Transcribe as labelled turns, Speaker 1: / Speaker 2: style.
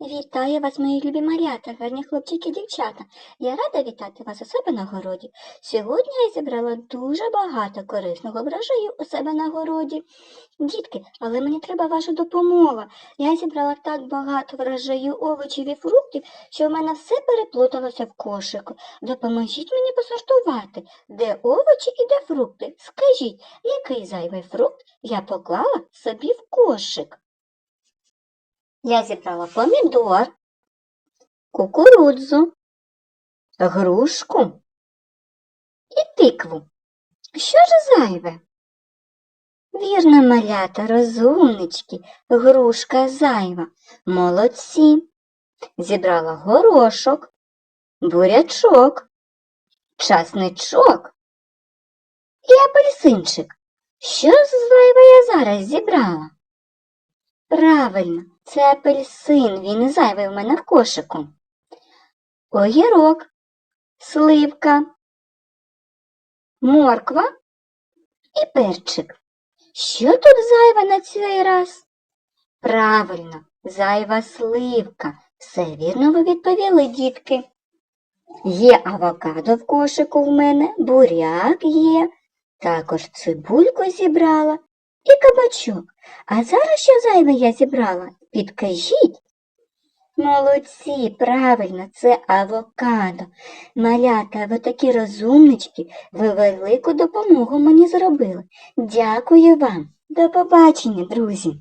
Speaker 1: Вітаю вас, мої любі малята, гарні хлопчики і дівчата. Я рада вітати вас у себе на городі. Сьогодні я зібрала дуже багато корисного врожаю у себе на городі. Дітки, але мені треба ваша допомога. Я зібрала так багато врожаю овочів і фруктів, що в мене все переплуталося в кошику. Допоможіть мені посортувати, де овочі і де фрукти. Скажіть, який зайвий фрукт я поклала собі в кошик? Я зібрала помідор, кукурудзу, грушку і тикву. Що ж зайве? Вірно, малята, розумнички, грушка зайва, молодці. Зібрала горошок, бурячок, часничок і апельсинчик. Що зайве я зараз зібрала? Правильно, це апельсин, він зайвий в мене в кошику. Огірок, сливка, морква і перчик. Що тут зайве на цей раз? Правильно, зайва сливка. Все вірно ви відповіли, дітки. Є авокадо в кошику в мене, буряк є, також цибульку зібрала і кабачок. А зараз що зайве я зібрала? Підкажіть. Молодці, правильно, це авокадо. Малята, ви такі розумнички, ви велику допомогу мені зробили. Дякую вам. До побачення, друзі.